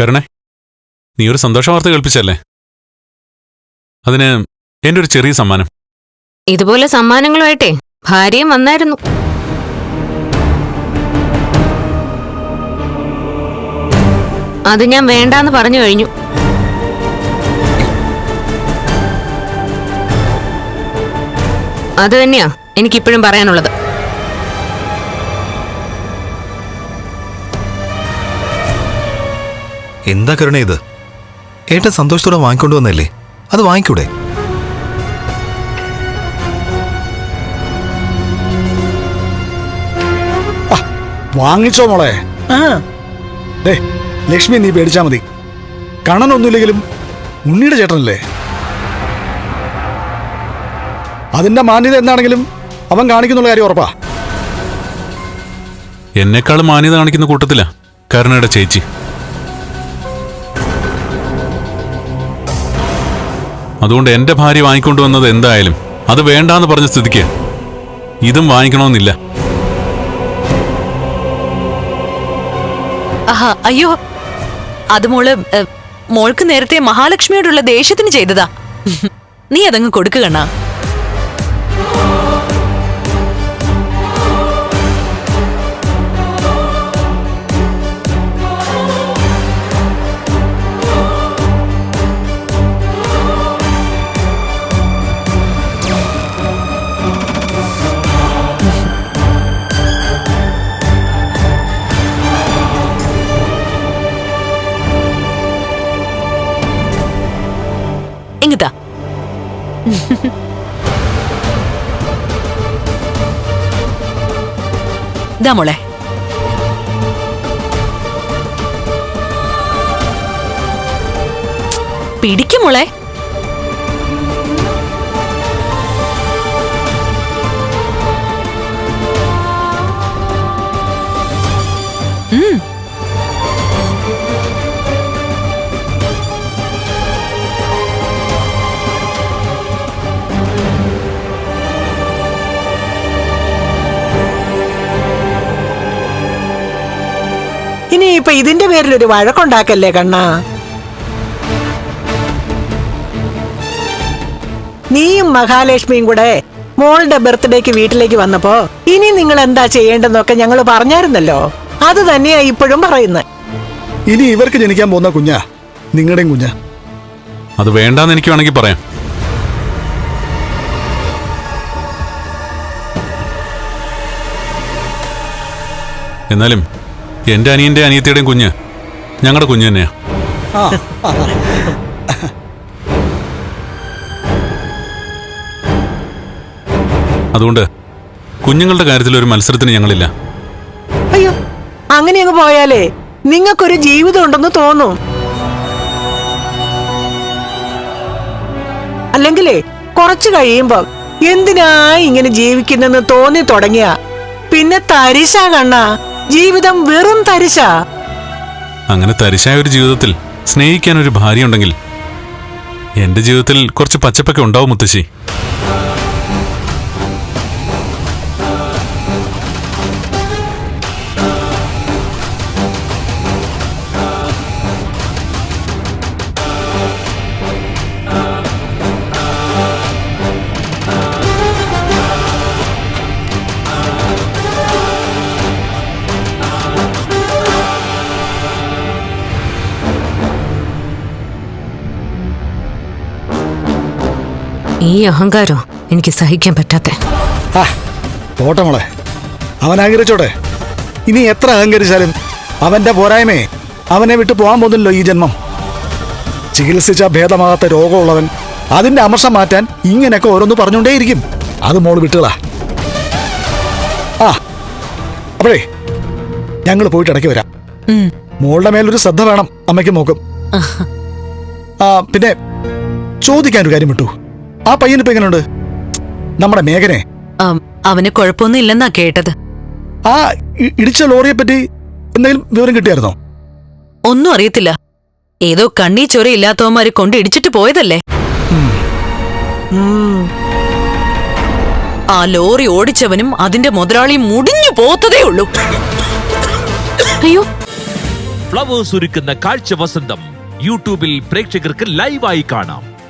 കരുണേ നീ ഒരു സന്തോഷ വാർത്ത കേൾപ്പിച്ചല്ലേ അതിന് എന്റെ ഒരു ചെറിയ സമ്മാനം. ഇതുപോലെ സമ്മാനങ്ങളുമായിട്ടേ ഭാര്യയും വന്നായിരുന്നു. അത് ഞാൻ വേണ്ടാന്ന് പറഞ്ഞു കഴിഞ്ഞു. അത് തന്നെയാ എനിക്കിപ്പോഴും പറയാനുള്ളത്. എന്താ കരുണ ഇത്? ഏട്ടൻ സന്തോഷത്തോടെ വാങ്ങിക്കൊണ്ടു വന്നല്ലേ അത് വാങ്ങിക്കൂടെ? വാങ്ങിച്ചോ മോളെ. ദേ ലക്ഷ്മി നീ പേടിച്ചാ മതി. കണ്ണനൊന്നുമില്ലെങ്കിലും ഉണ്ണിയുടെ ചേട്ടനല്ലേ? അതിന്റെ മാന്യത എന്താണെങ്കിലും അവൻ കാണിക്കുന്നുള്ള കാര്യം ഉറപ്പാ. എന്നെക്കാളും മാന്യത കാണിക്കുന്ന കൂട്ടത്തിലാ കരുണയുടെ ചേച്ചി. അതുകൊണ്ട് എന്റെ ഭാര്യ വാങ്ങിക്കൊണ്ടുവന്നത് എന്തായാലും അത് വേണ്ടാന്ന് പറഞ്ഞ സ്ഥിതിക്ക് ഇതും വാങ്ങിക്കണമെന്നില്ല. അയ്യോ. അത് മോൾ മോൾക്ക് നേരത്തെ മഹാലക്ഷ്മിയോടുള്ള ദേഷ്യത്തിന് ചെയ്തതാ. നീ അതങ്ങ് കൊടുക്കുകണ്ണ ഇതാ മോളെ. പിടിക്കും മോളെ. ഇനി ഇപ്പൊ ഇതിന്റെ പേരിൽ ഒരു വഴക്കുണ്ടാക്കല്ലേ കണ്ണ? നീയും മഹാലക്ഷ്മിയും കൂടെ മോളുടെ ബർത്ത്ഡേക്ക് വീട്ടിലേക്ക് വന്നപ്പോ ഇനി നിങ്ങൾ എന്താ ചെയ്യേണ്ടെന്നൊക്കെ ഞങ്ങൾ പറഞ്ഞായിരുന്നല്ലോ. അത് തന്നെയാ ഇപ്പോഴും പറയുന്നത് ഇനി ഇവർക്ക് ജനിക്കാൻ പോകുന്ന കുഞ്ഞാ? നിങ്ങളുടെയും കുഞ്ഞാ? അത് വേണ്ടാന്ന് എനിക്ക് വേണമെങ്കിൽ പറയാം. എന്നാലും എന്റെ അനിയന്റെ അനിയത്തിയുടെയും കുഞ്ഞ്. ഞങ്ങളുടെ കുഞ്ഞു തന്നെയാ. അതുകൊണ്ട് കുഞ്ഞുങ്ങളുടെ കാര്യത്തിൽ ഒരു മത്സരത്തിന് ഞങ്ങളില്ല. അയ്യോ അങ്ങനെ അങ്ങ് പോയാലേ നിങ്ങൾക്കൊരു ജീവിതം ഉണ്ടെന്ന് തോന്നും. അല്ലെങ്കിലേ കുറച്ചു കഴിയുമ്പോ എന്തിനാ ഇങ്ങനെ ജീവിക്കുന്നെന്ന് തോന്നി തുടങ്ങിയ പിന്നെ തരിശാ കണ്ണാ. ജീവിതം വെറും തരിശ. അങ്ങനെ തരിശായ ഒരു ജീവിതത്തിൽ സ്നേഹിക്കാൻ ഒരു ഭാര്യ ഉണ്ടെങ്കിൽ എന്റെ ജീവിതത്തിൽ കുറച്ച് പച്ചപ്പൊക്കെ ഉണ്ടാവും മുത്തശ്ശി. ഈ അഹങ്കാരോ എനിക്ക് സഹിക്കാൻ പറ്റാത്ത. പോട്ടെ മോളെ. അവൻ ആഗ്രഹിച്ചോട്ടെ ഇനി എത്ര അഹങ്കരിച്ചാലും അവന്റെ പോരായ്മയെ അവനെ വിട്ടു പോകാൻ പോകുന്നില്ലോ ഈ ജന്മം. ചികിത്സിച്ച ഭേദമാകാത്ത രോഗമുള്ളവൻ അതിന്റെ അമർഷം മാറ്റാൻ ഇങ്ങനെയൊക്കെ ഓരോന്ന് പറഞ്ഞുകൊണ്ടേയിരിക്കും. അത് മോൾ വിട്ടുകളാ. ആ അപ്പോഴേ ഞങ്ങൾ പോയിട്ട് ഇടയ്ക്ക് വരാം. മോളുടെ മേലൊരു ശ്രദ്ധ വേണം. അമ്മയ്ക്ക് നോക്കും ആ പിന്നെ ചോദിക്കാൻ ഒരു കാര്യം വിട്ടു. ആ പയ്യനിപ്പോ എങ്ങനെയുണ്ട് നമ്മുടെ മേഘനെ. അവന് കുഴപ്പമൊന്നും ഇല്ലെന്നാ കേട്ടത്. ആ ഇടിച്ച ലോറിയെ പറ്റി എന്തെങ്കിലും വിവരം കിട്ടിയായിരുന്നോ? ഒന്നും അറിയത്തില്ല. ഏതോ കണ്ണീ ചൊരയില്ലാത്തവന്മാര് കൊണ്ട് ഇടിച്ചിട്ട് പോയതല്ലേ? ആ ലോറി ഓടിച്ചവനും അതിന്റെ മുതലാളിയും മുടിഞ്ഞു പോത്തതേ ഉള്ളൂ. അയ്യോ. ഫ്ലവേഴ്സ് ഒരുക്കുന്ന കാഴ്ച വസന്തം യൂട്യൂബിൽ പ്രേക്ഷകർക്ക് ലൈവായി കാണാം.